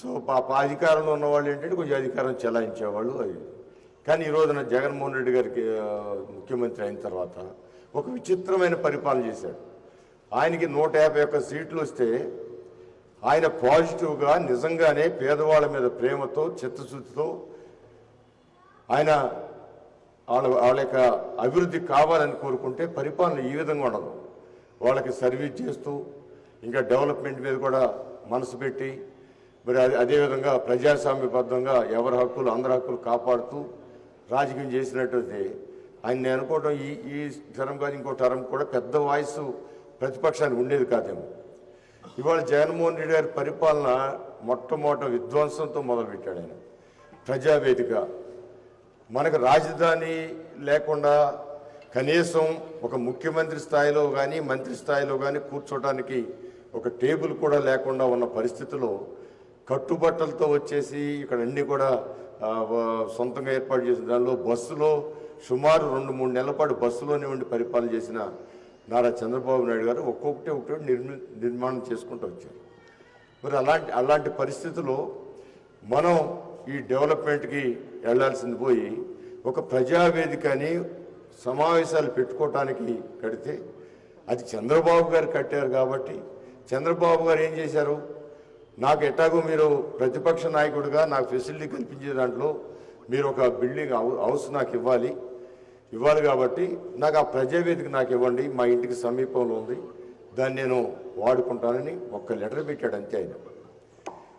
So పాప అధికారంలో ఉన్న వాళ్ళు ఏంటంటే కొంచెం అధికారం చెలాయించేవాళ్ళు అది కానీ ఈ రోజున జగన్మోహన్ రెడ్డి గారికి ముఖ్యమంత్రి అయిన తర్వాత ఒక విచిత్రమైన పరిపాలన చేశాడు. ఆయనకి నూట యాభై ఒక్క సీట్లు వస్తే ఆయన పాజిటివ్గా నిజంగానే పేదవాళ్ళ మీద ప్రేమతో చిత్తశుద్ధితో ఆయన వాళ్ళ వాళ్ళ యొక్క అభివృద్ధి కావాలని కోరుకుంటే పరిపాలన ఈ విధంగా ఉండదు. వాళ్ళకి సర్వీస్ చేస్తూ ఇంకా డెవలప్మెంట్ మీద కూడా మనసు పెట్టి మరి అదే అదేవిధంగా ప్రజాస్వామ్యబద్ధంగా ఎవరి హక్కులు అందరి హక్కులు కాపాడుతూ రాజకీయం చేసినట్టయితే ఆయన నేను అనుకోవడం ఈ ఈ తరం కాదు ఇంకో తరం కూడా పెద్ద వాయిస్ ప్రతిపక్షానికి ఉండేది కాదేమో. ఇవాళ జగన్మోహన్ రెడ్డి గారి పరిపాలన మొట్టమొదట విధ్వంసంతో మొదలుపెట్టాడు ఆయన. ప్రజావేదిక. మనకు రాజధాని లేకుండా కనీసం ఒక ముఖ్యమంత్రి స్థాయిలో కానీ మంత్రి స్థాయిలో కానీ కూర్చోటానికి ఒక టేబుల్ కూడా లేకుండా ఉన్న పరిస్థితిలో కట్టుబట్టలతో వచ్చేసి ఇక్కడ అన్ని కూడా సొంతంగా ఏర్పాటు చేసిన దానిలో బస్సులో సుమారు రెండు మూడు నెలల పాటు బస్సులోనే ఉండి పరిపాలన చేసిన నారా చంద్రబాబు నాయుడు గారు ఒక్కొక్కటి ఒకటి నిర్మి నిర్మాణం చేసుకుంటూ వచ్చారు. మరి అలాంటి అలాంటి పరిస్థితుల్లో మనం ఈ డెవలప్మెంట్కి వెళ్ళాల్సింది పోయి ఒక ప్రజావేదికని సమావేశాలు పెట్టుకోవటానికి కడితే అది చంద్రబాబు గారు కట్టారు కాబట్టి చంద్రబాబు గారు ఏం చేశారు? నాకు ఎట్టాగో మీరు ప్రతిపక్ష నాయకుడిగా నాకు ఫెసిలిటీ కల్పించే దాంట్లో మీరు ఒక బిల్డింగ్ హౌస్ నాకు ఇవ్వాలి. ఇవ్వాలి కాబట్టి నాకు ఆ ప్రజావేదిక నాకు ఇవ్వండి. మా ఇంటికి సమీపంలో ఉంది. దాన్ని నేను వాడుకుంటానని ఒక్క లెటర్ పెట్టాడు అంతే ఆయన.